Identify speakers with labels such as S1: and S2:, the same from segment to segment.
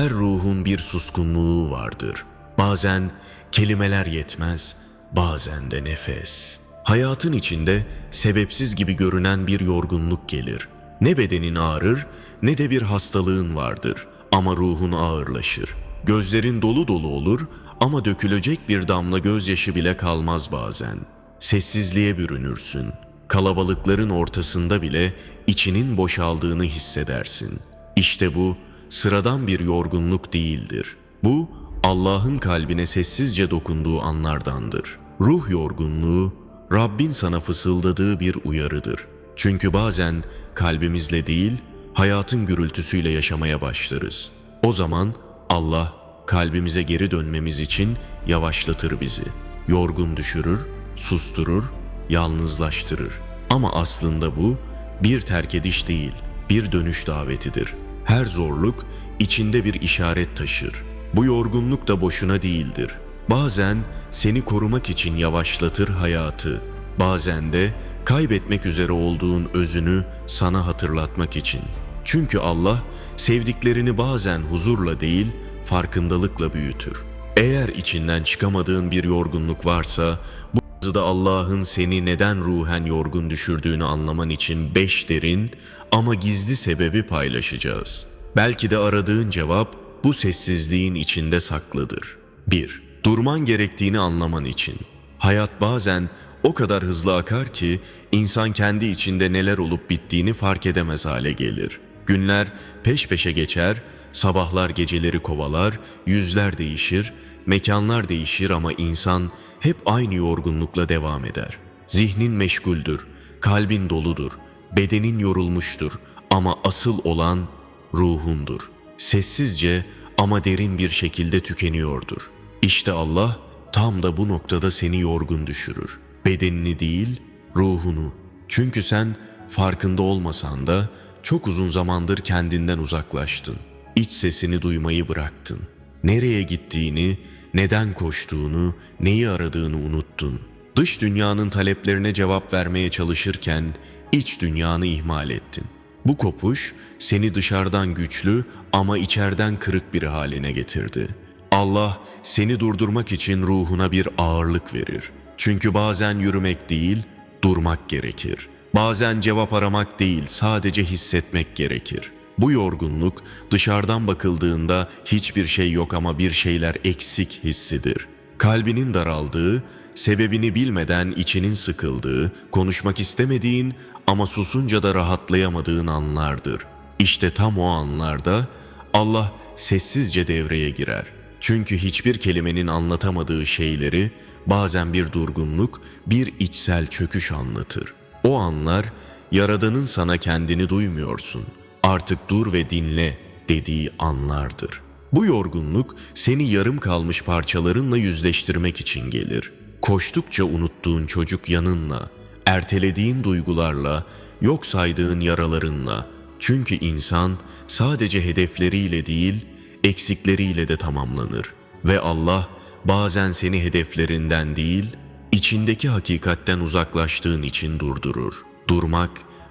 S1: Her ruhun bir suskunluğu vardır. Bazen kelimeler yetmez, bazen de nefes. Hayatın içinde sebepsiz gibi görünen bir yorgunluk gelir. Ne bedenin ağrır ne de bir hastalığın vardır ama ruhun ağırlaşır. Gözlerin dolu dolu olur ama dökülecek bir damla gözyaşı bile kalmaz bazen. Sessizliğe bürünürsün. Kalabalıkların ortasında bile içinin boşaldığını hissedersin. İşte bu sıradan bir yorgunluk değildir. Bu Allah'ın kalbine sessizce dokunduğu anlardandır. Ruh yorgunluğu Rabbin sana fısıldadığı bir uyarıdır. Çünkü bazen kalbimizle değil, hayatın gürültüsüyle yaşamaya başlarız. O zaman Allah kalbimize geri dönmemiz için yavaşlatır bizi. Yorgun düşürür, susturur, yalnızlaştırır. Ama aslında bu bir terk ediş değil, bir dönüş davetidir. Her zorluk içinde bir işaret taşır. Bu yorgunluk da boşuna değildir. Bazen seni korumak için yavaşlatır hayatı. Bazen de kaybetmek üzere olduğun özünü sana hatırlatmak için. Çünkü Allah sevdiklerini bazen huzurla değil, farkındalıkla büyütür. Eğer içinden çıkamadığın bir yorgunluk varsa, bu yazıda Allah'ın seni neden ruhen yorgun düşürdüğünü anlaman için beş derin ama gizli sebebi paylaşacağız. Belki de aradığın cevap bu sessizliğin içinde saklıdır. 1. Durman gerektiğini anlaman için. Hayat bazen o kadar hızlı akar ki insan kendi içinde neler olup bittiğini fark edemez hale gelir. Günler peş peşe geçer, sabahlar geceleri kovalar, yüzler değişir, mekanlar değişir ama insan hep aynı yorgunlukla devam eder. Zihnin meşguldür, kalbin doludur, bedenin yorulmuştur ama asıl olan ruhundur. Sessizce ama derin bir şekilde tükeniyordur. İşte Allah tam da bu noktada seni yorgun düşürür. Bedenini değil, ruhunu. Çünkü sen farkında olmasan da çok uzun zamandır kendinden uzaklaştın. İç sesini duymayı bıraktın. Nereye gittiğini, neden koştuğunu, neyi aradığını unuttun. Dış dünyanın taleplerine cevap vermeye çalışırken iç dünyanı ihmal ettin. Bu kopuş seni dışarıdan güçlü ama içeriden kırık biri haline getirdi. Allah seni durdurmak için ruhuna bir ağırlık verir. Çünkü bazen yürümek değil, durmak gerekir. Bazen cevap aramak değil, sadece hissetmek gerekir. Bu yorgunluk dışarıdan bakıldığında hiçbir şey yok ama bir şeyler eksik hissidir. Kalbinin daraldığı, sebebini bilmeden içinin sıkıldığı, konuşmak istemediğin ama susunca da rahatlayamadığın anlardır. İşte tam o anlarda Allah sessizce devreye girer. Çünkü hiçbir kelimenin anlatamadığı şeyleri bazen bir durgunluk, bir içsel çöküş anlatır. O anlar Yaradan'ın sana kendini duymuyorsun. Artık dur ve dinle dediği anlardır. Bu yorgunluk seni yarım kalmış parçalarınla yüzleştirmek için gelir. Koştukça unuttuğun çocuk yanınla, ertelediğin duygularla, yok saydığın yaralarınla. Çünkü insan sadece hedefleriyle değil, eksikleriyle de tamamlanır. Ve Allah bazen seni hedeflerinden değil, içindeki hakikatten uzaklaştığın için durdurur. Durmak,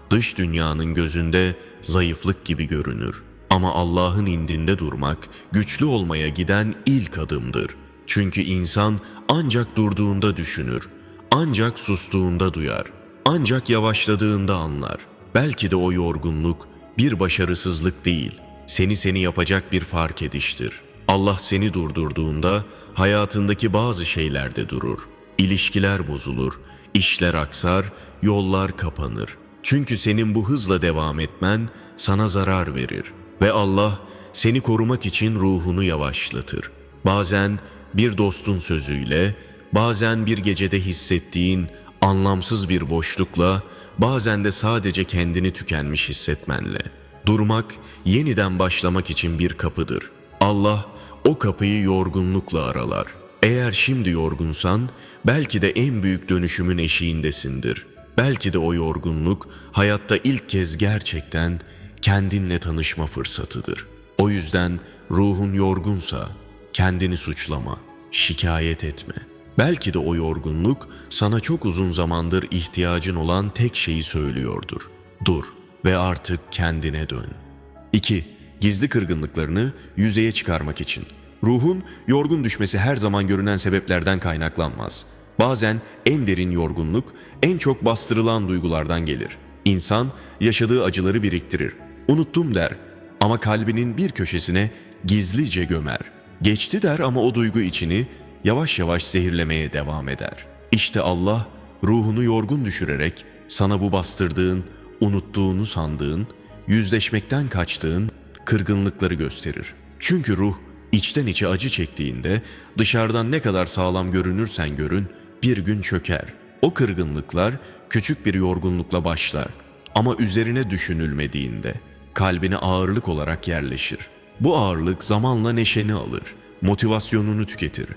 S1: dış dünyanın gözünde zayıflık gibi görünür. Ama Allah'ın indinde durmak, güçlü olmaya giden ilk adımdır. Çünkü insan ancak durduğunda düşünür, ancak sustuğunda duyar, ancak yavaşladığında anlar. Belki de o yorgunluk bir başarısızlık değil, seni seni yapacak bir fark ediştir. Allah seni durdurduğunda hayatındaki bazı şeyler de durur. İlişkiler bozulur, işler aksar, yollar kapanır. Çünkü senin bu hızla devam etmen sana zarar verir ve Allah seni korumak için ruhunu yavaşlatır. Bazen bir dostun sözüyle, bazen bir gecede hissettiğin anlamsız bir boşlukla, bazen de sadece kendini tükenmiş hissetmenle. Durmak, yeniden başlamak için bir kapıdır. Allah o kapıyı yorgunlukla aralar. Eğer şimdi yorgunsan, belki de en büyük dönüşümün eşiğindesindir. Belki de o yorgunluk hayatta ilk kez gerçekten kendinle tanışma fırsatıdır. O yüzden ruhun yorgunsa kendini suçlama, şikayet etme. Belki de o yorgunluk sana çok uzun zamandır ihtiyacın olan tek şeyi söylüyordur. Dur ve artık kendine dön. 2. gizli kırgınlıklarını yüzeye çıkarmak için. Ruhun yorgun düşmesi her zaman görünen sebeplerden kaynaklanmaz. Bazen en derin yorgunluk en çok bastırılan duygulardan gelir. İnsan yaşadığı acıları biriktirir. Unuttum der ama kalbinin bir köşesine gizlice gömer. Geçti der ama o duygu içini yavaş yavaş zehirlemeye devam eder. İşte Allah ruhunu yorgun düşürerek sana bu bastırdığın, unuttuğunu sandığın, yüzleşmekten kaçtığın kırgınlıkları gösterir. Çünkü ruh içten içe acı çektiğinde dışarıdan ne kadar sağlam görünürsen görün bir gün çöker. O kırgınlıklar küçük bir yorgunlukla başlar ama üzerine düşünülmediğinde kalbine ağırlık olarak yerleşir. Bu ağırlık zamanla neşeni alır, motivasyonunu tüketir,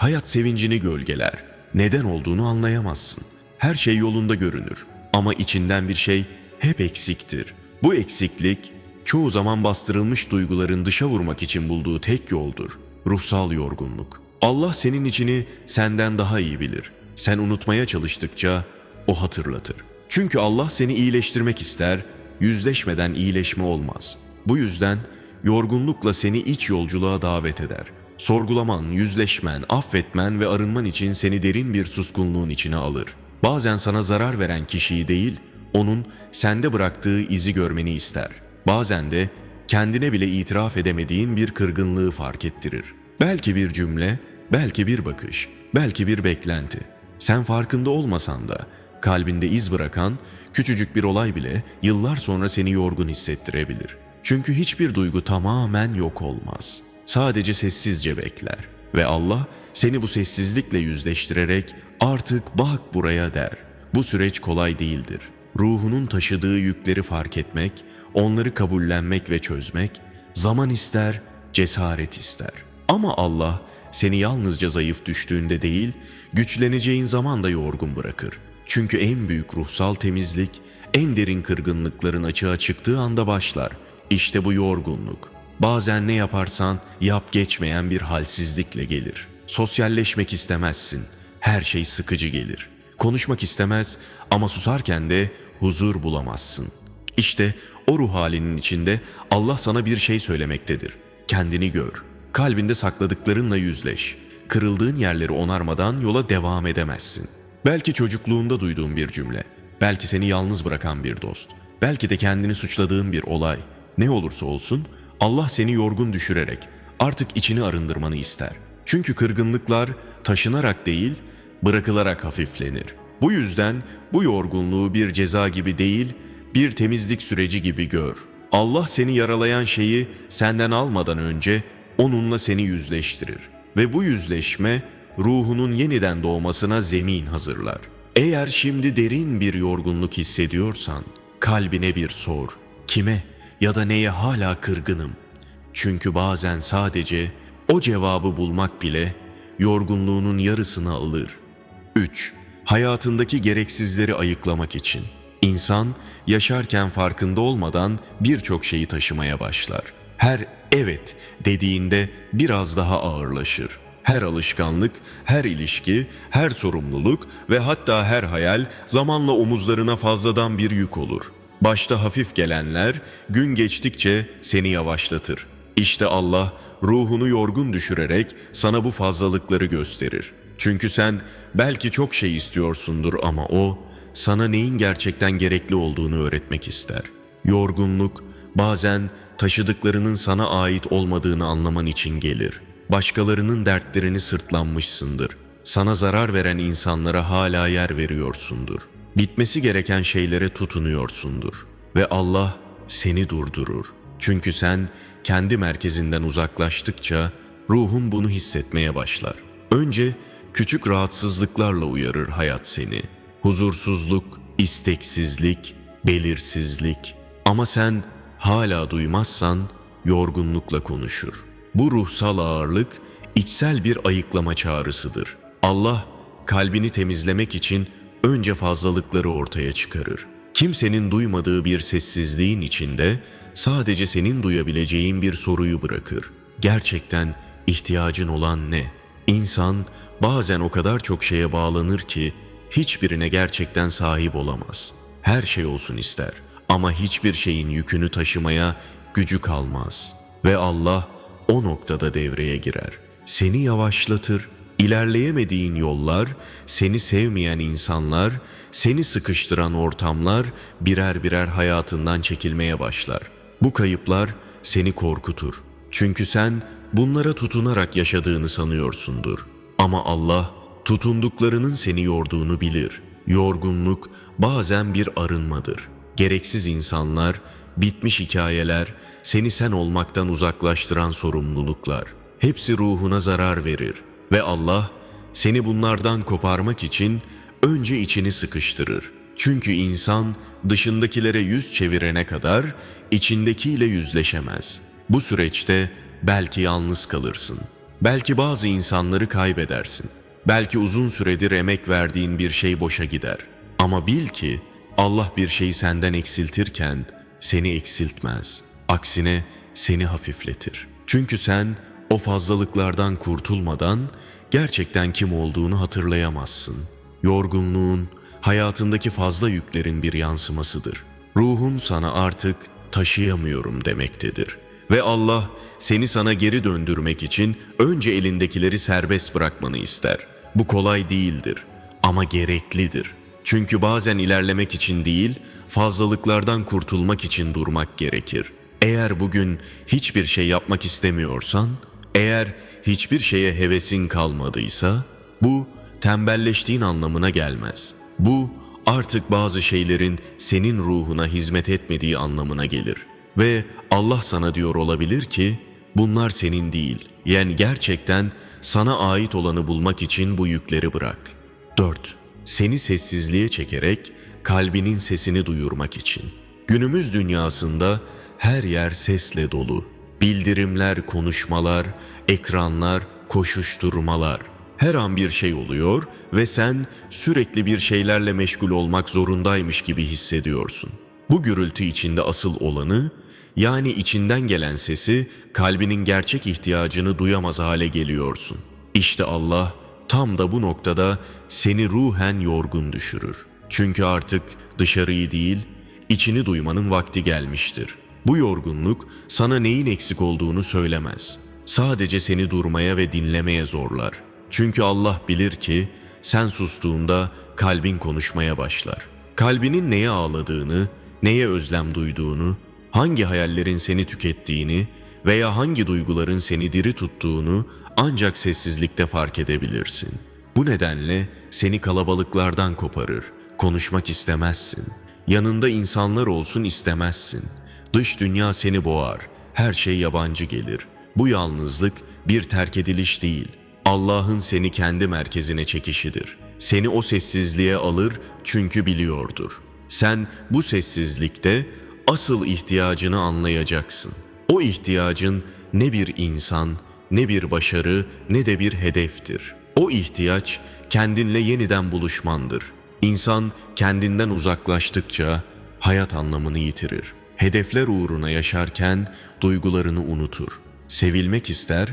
S1: hayat sevincini gölgeler. Neden olduğunu anlayamazsın. Her şey yolunda görünür ama içinden bir şey hep eksiktir. Bu eksiklik çoğu zaman bastırılmış duyguların dışa vurmak için bulduğu tek yoldur. Ruhsal yorgunluk. Allah senin içini senden daha iyi bilir. Sen unutmaya çalıştıkça o hatırlatır. Çünkü Allah seni iyileştirmek ister, yüzleşmeden iyileşme olmaz. Bu yüzden yorgunlukla seni iç yolculuğa davet eder. Sorgulaman, yüzleşmen, affetmen ve arınman için seni derin bir suskunluğun içine alır. Bazen sana zarar veren kişiyi değil, onun sende bıraktığı izi görmeni ister. Bazen de kendine bile itiraf edemediğin bir kırgınlığı fark ettirir. Belki bir cümle, belki bir bakış, belki bir beklenti. Sen farkında olmasan da kalbinde iz bırakan küçücük bir olay bile yıllar sonra seni yorgun hissettirebilir. Çünkü hiçbir duygu tamamen yok olmaz. Sadece sessizce bekler ve Allah seni bu sessizlikle yüzleştirerek artık bak buraya der. Bu süreç kolay değildir. Ruhunun taşıdığı yükleri fark etmek, onları kabullenmek ve çözmek zaman ister, cesaret ister. Ama Allah seni yalnızca zayıf düştüğünde değil, güçleneceğin zaman da yorgun bırakır. Çünkü en büyük ruhsal temizlik, en derin kırgınlıkların açığa çıktığı anda başlar. İşte bu yorgunluk. Bazen ne yaparsan yap geçmeyen bir halsizlikle gelir. Sosyalleşmek istemezsin. Her şey sıkıcı gelir. Konuşmak istemez ama susarken de huzur bulamazsın. İşte o ruh halinin içinde Allah sana bir şey söylemektedir. Kendini gör. Kalbinde sakladıklarınla yüzleş. Kırıldığın yerleri onarmadan yola devam edemezsin. Belki çocukluğunda duyduğun bir cümle, belki seni yalnız bırakan bir dost, belki de kendini suçladığın bir olay. Ne olursa olsun Allah seni yorgun düşürerek artık içini arındırmanı ister. Çünkü kırgınlıklar taşınarak değil, bırakılarak hafiflenir. Bu yüzden bu yorgunluğu bir ceza gibi değil, bir temizlik süreci gibi gör. Allah seni yaralayan şeyi senden almadan önce onunla seni yüzleştirir ve bu yüzleşme ruhunun yeniden doğmasına zemin hazırlar. Eğer şimdi derin bir yorgunluk hissediyorsan kalbine bir sor. Kime ya da neye hala kırgınım? Çünkü bazen sadece o cevabı bulmak bile yorgunluğunun yarısını alır. 3. Hayatındaki gereksizleri ayıklamak için. İnsan yaşarken farkında olmadan birçok şeyi taşımaya başlar. Her evet dediğinde biraz daha ağırlaşır. Her alışkanlık, her ilişki, her sorumluluk ve hatta her hayal zamanla omuzlarına fazladan bir yük olur. Başta hafif gelenler gün geçtikçe seni yavaşlatır. İşte Allah ruhunu yorgun düşürerek sana bu fazlalıkları gösterir. Çünkü sen belki çok şey istiyorsundur ama o sana neyin gerçekten gerekli olduğunu öğretmek ister. Yorgunluk bazen taşıdıklarının sana ait olmadığını anlaman için gelir. Başkalarının dertlerini sırtlanmışsındır. Sana zarar veren insanlara hala yer veriyorsundur. Bitmesi gereken şeylere tutunuyorsundur. Ve Allah seni durdurur. Çünkü sen kendi merkezinden uzaklaştıkça ruhun bunu hissetmeye başlar. Önce küçük rahatsızlıklarla uyarır hayat seni. Huzursuzluk, isteksizlik, belirsizlik. Ama sen hala duymazsan yorgunlukla konuşur. Bu ruhsal ağırlık içsel bir ayıklama çağrısıdır. Allah kalbini temizlemek için önce fazlalıkları ortaya çıkarır. Kimsenin duymadığı bir sessizliğin içinde sadece senin duyabileceğin bir soruyu bırakır. Gerçekten ihtiyacın olan ne? İnsan bazen o kadar çok şeye bağlanır ki hiçbirine gerçekten sahip olamaz. Her şey olsun ister ama hiçbir şeyin yükünü taşımaya gücü kalmaz ve Allah o noktada devreye girer. Seni yavaşlatır, ilerleyemediğin yollar, seni sevmeyen insanlar, seni sıkıştıran ortamlar birer birer hayatından çekilmeye başlar. Bu kayıplar seni korkutur. Çünkü sen bunlara tutunarak yaşadığını sanıyorsundur. Ama Allah tutunduklarının seni yorduğunu bilir. Yorgunluk bazen bir arınmadır. Gereksiz insanlar, bitmiş hikayeler, seni sen olmaktan uzaklaştıran sorumluluklar. Hepsi ruhuna zarar verir ve Allah seni bunlardan koparmak için önce içini sıkıştırır. Çünkü insan dışındakilere yüz çevirene kadar içindekiyle yüzleşemez. Bu süreçte belki yalnız kalırsın. Belki bazı insanları kaybedersin. Belki uzun süredir emek verdiğin bir şey boşa gider. Ama bil ki Allah bir şeyi senden eksiltirken seni eksiltmez. Aksine seni hafifletir. Çünkü sen o fazlalıklardan kurtulmadan gerçekten kim olduğunu hatırlayamazsın. Yorgunluğun, hayatındaki fazla yüklerin bir yansımasıdır. Ruhun sana artık taşıyamıyorum demektedir. Ve Allah seni sana geri döndürmek için önce elindekileri serbest bırakmanı ister. Bu kolay değildir ama gereklidir. Çünkü bazen ilerlemek için değil, fazlalıklardan kurtulmak için durmak gerekir. Eğer bugün hiçbir şey yapmak istemiyorsan, eğer hiçbir şeye hevesin kalmadıysa, bu tembelleştiğin anlamına gelmez. Bu artık bazı şeylerin senin ruhuna hizmet etmediği anlamına gelir. Ve Allah sana diyor olabilir ki, bunlar senin değil. Yani gerçekten sana ait olanı bulmak için bu yükleri bırak. 4. Seni sessizliğe çekerek kalbinin sesini duyurmak için. Günümüz dünyasında her yer sesle dolu. Bildirimler, konuşmalar, ekranlar, koşuşturmalar. Her an bir şey oluyor ve sen sürekli bir şeylerle meşgul olmak zorundaymış gibi hissediyorsun. Bu gürültü içinde asıl olanı, yani içinden gelen sesi, kalbinin gerçek ihtiyacını duyamaz hale geliyorsun. İşte Allah tam da bu noktada seni ruhen yorgun düşürür. Çünkü artık dışarıyı değil, içini duymanın vakti gelmiştir. Bu yorgunluk sana neyin eksik olduğunu söylemez. Sadece seni durmaya ve dinlemeye zorlar. Çünkü Allah bilir ki sen sustuğunda kalbin konuşmaya başlar. Kalbinin neye ağladığını, neye özlem duyduğunu, hangi hayallerin seni tükettiğini veya hangi duyguların seni diri tuttuğunu ancak sessizlikte fark edebilirsin. Bu nedenle seni kalabalıklardan koparır. Konuşmak istemezsin. Yanında insanlar olsun istemezsin. Dış dünya seni boğar. Her şey yabancı gelir. Bu yalnızlık bir terk ediliş değil. Allah'ın seni kendi merkezine çekişidir. Seni o sessizliğe alır çünkü biliyordur. Sen bu sessizlikte asıl ihtiyacını anlayacaksın. O ihtiyacın ne bir insan, ne bir başarı, ne de bir hedeftir. O ihtiyaç kendinle yeniden buluşmandır. İnsan kendinden uzaklaştıkça hayat anlamını yitirir. Hedefler uğruna yaşarken duygularını unutur. Sevilmek ister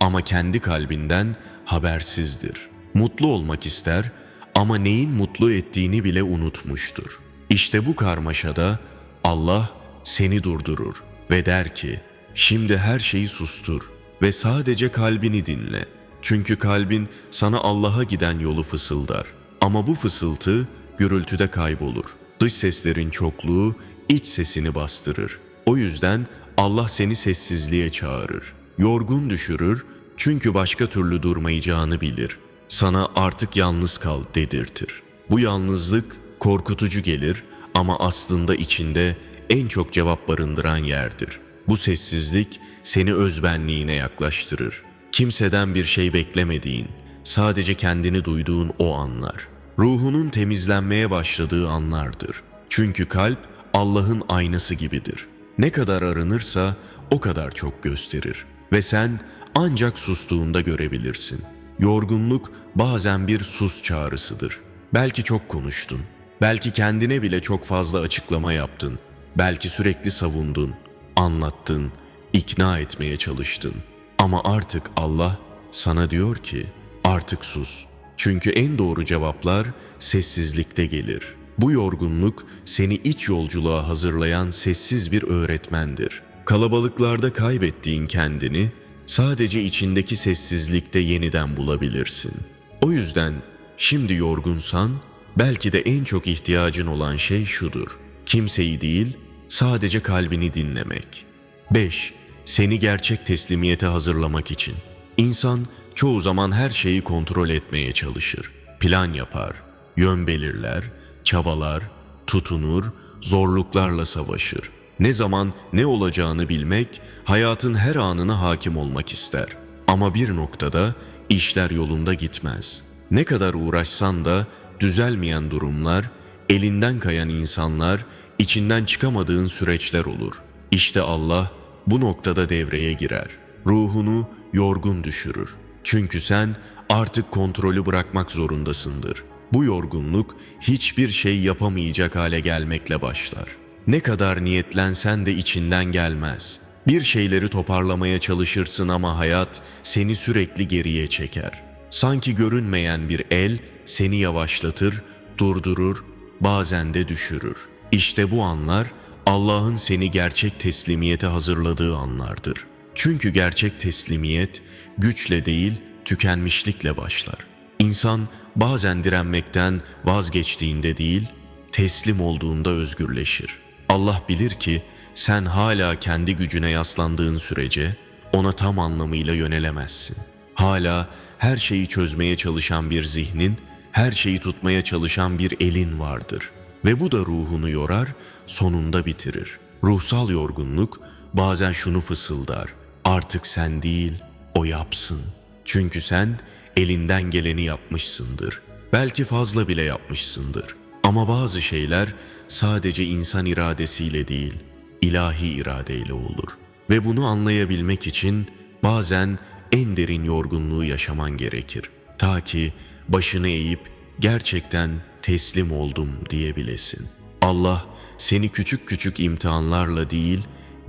S1: ama kendi kalbinden habersizdir. Mutlu olmak ister ama neyin mutlu ettiğini bile unutmuştur. İşte bu karmaşada Allah seni durdurur ve der ki, şimdi her şeyi sustur ve sadece kalbini dinle. Çünkü kalbin sana Allah'a giden yolu fısıldar. Ama bu fısıltı gürültüde kaybolur. Dış seslerin çokluğu iç sesini bastırır. O yüzden Allah seni sessizliğe çağırır. Yorgun düşürür çünkü başka türlü durmayacağını bilir. Sana artık yalnız kal dedirtir. Bu yalnızlık korkutucu gelir ama aslında içinde en çok cevap barındıran yerdir. Bu sessizlik seni özbenliğine yaklaştırır. Kimseden bir şey beklemediğin, sadece kendini duyduğun o anlar. Ruhunun temizlenmeye başladığı anlardır. Çünkü kalp Allah'ın aynası gibidir. Ne kadar arınırsa o kadar çok gösterir ve sen ancak sustuğunda görebilirsin. Yorgunluk bazen bir sus çağrısıdır. Belki çok konuştun, belki kendine bile çok fazla açıklama yaptın, belki sürekli savundun, anlattın, ikna etmeye çalıştın. Ama artık Allah sana diyor ki artık sus. Çünkü en doğru cevaplar sessizlikte gelir. Bu yorgunluk seni iç yolculuğa hazırlayan sessiz bir öğretmendir. kalabalıklarda kaybettiğin kendini sadece içindeki sessizlikte yeniden bulabilirsin. O yüzden şimdi yorgunsan belki de en çok ihtiyacın olan şey şudur. Kimseyi değil, sadece kalbini dinlemek. 5. Seni gerçek teslimiyete hazırlamak için. İnsan çoğu zaman her şeyi kontrol etmeye çalışır. Plan yapar, yön belirler, çabalar, tutunur, zorluklarla savaşır. Ne zaman ne olacağını bilmek, hayatın her anına hakim olmak ister. Ama bir noktada işler yolunda gitmez. Ne kadar uğraşsan da düzelmeyen durumlar, elinden kayan insanlar, içinden çıkamadığın süreçler olur. İşte Allah bu noktada devreye girer. Ruhunu yorgun düşürür. Çünkü sen artık kontrolü bırakmak zorundasındır. Bu yorgunluk hiçbir şey yapamayacak hale gelmekle başlar. Ne kadar niyetlensen de içinden gelmez. Bir şeyleri toparlamaya çalışırsın ama hayat seni sürekli geriye çeker. Sanki görünmeyen bir el seni yavaşlatır, durdurur, bazen de düşürür. İşte bu anlar Allah'ın seni gerçek teslimiyete hazırladığı anlardır. Çünkü gerçek teslimiyet güçle değil, tükenmişlikle başlar. İnsan bazen direnmekten vazgeçtiğinde değil, teslim olduğunda özgürleşir. Allah bilir ki sen hala kendi gücüne yaslandığın sürece ona tam anlamıyla yönelemezsin. Hala her şeyi çözmeye çalışan bir zihnin, her şeyi tutmaya çalışan bir elin vardır. Ve bu da ruhunu yorar, sonunda bitirir. Ruhsal yorgunluk bazen şunu fısıldar. Artık sen değil, o yapsın. Çünkü sen elinden geleni yapmışsındır. Belki fazla bile yapmışsındır. Ama bazı şeyler sadece insan iradesiyle değil, ilahi iradeyle olur. Ve bunu anlayabilmek için bazen en derin yorgunluğu yaşaman gerekir. Ta ki başını eğip gerçekten teslim oldum diyebilesin. Allah seni küçük küçük imtihanlarla değil,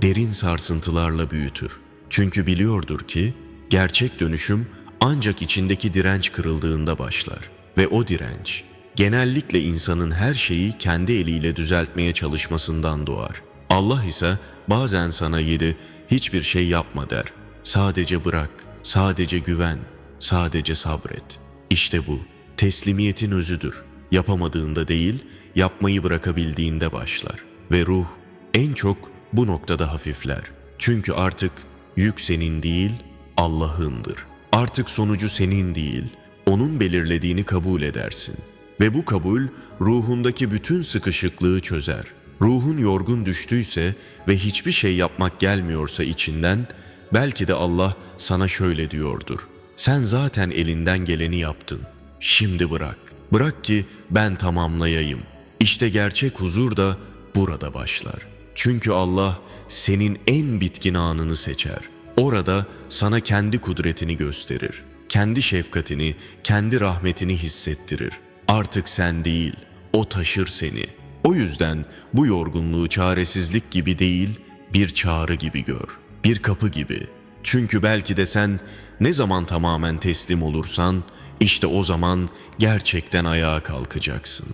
S1: derin sarsıntılarla büyütür. Çünkü biliyordur ki gerçek dönüşüm ancak içindeki direnç kırıldığında başlar. Ve o direnç genellikle insanın her şeyi kendi eliyle düzeltmeye çalışmasından doğar. Allah ise bazen sana yeri hiçbir şey yapma der. Sadece bırak, sadece güven, sadece sabret. İşte bu teslimiyetin özüdür. Yapamadığında değil, yapmayı bırakabildiğinde başlar. Ve ruh en çok bu noktada hafifler. Çünkü artık yük senin değil, Allah'ındır. Artık sonucu senin değil, onun belirlediğini kabul edersin. Ve bu kabul ruhundaki bütün sıkışıklığı çözer. Ruhun yorgun düştüyse ve hiçbir şey yapmak gelmiyorsa içinden, belki de Allah sana şöyle diyordur. Sen zaten elinden geleni yaptın. Şimdi bırak. Bırak ki ben tamamlayayım. İşte gerçek huzur da burada başlar. Çünkü Allah senin en bitkin anını seçer. Orada sana kendi kudretini gösterir. Kendi şefkatini, kendi rahmetini hissettirir. Artık sen değil, o taşır seni. O yüzden bu yorgunluğu çaresizlik gibi değil, bir çağrı gibi gör. Bir kapı gibi. Çünkü belki de sen ne zaman tamamen teslim olursan, işte o zaman gerçekten ayağa kalkacaksın.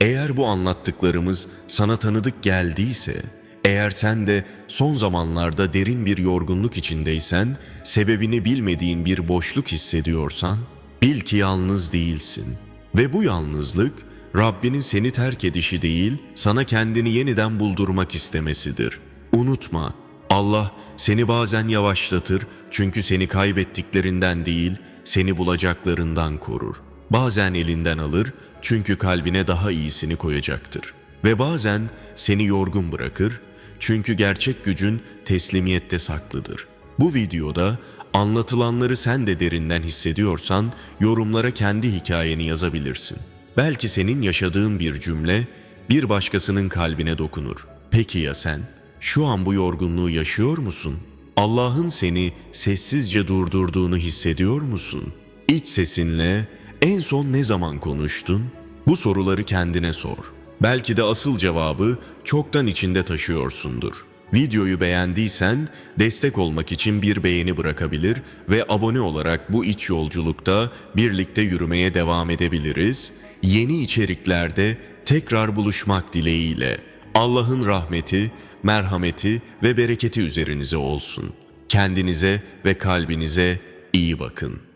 S1: Eğer bu anlattıklarımız sana tanıdık geldiyse, eğer sen de son zamanlarda derin bir yorgunluk içindeysen, sebebini bilmediğin bir boşluk hissediyorsan, bil ki yalnız değilsin. Ve bu yalnızlık, Rabbinin seni terk edişi değil, sana kendini yeniden buldurmak istemesidir. Unutma, Allah seni bazen yavaşlatır çünkü seni kaybettiklerinden değil, seni bulacaklarından korur. Bazen elinden alır çünkü kalbine daha iyisini koyacaktır. Ve bazen seni yorgun bırakır çünkü gerçek gücün teslimiyette saklıdır. Bu videoda anlatılanları sen de derinden hissediyorsan yorumlara kendi hikayeni yazabilirsin. Belki senin yaşadığın bir cümle bir başkasının kalbine dokunur. Peki ya sen? Şu an bu yorgunluğu yaşıyor musun? Allah'ın seni sessizce durdurduğunu hissediyor musun? İç sesinle en son ne zaman konuştun? Bu soruları kendine sor. Belki de asıl cevabı çoktan içinde taşıyorsundur. Videoyu beğendiysen destek olmak için bir beğeni bırakabilir ve abone olarak bu iç yolculukta birlikte yürümeye devam edebiliriz. Yeni içeriklerde tekrar buluşmak dileğiyle. Allah'ın rahmeti, merhameti ve bereketi üzerinize olsun. Kendinize ve kalbinize iyi bakın.''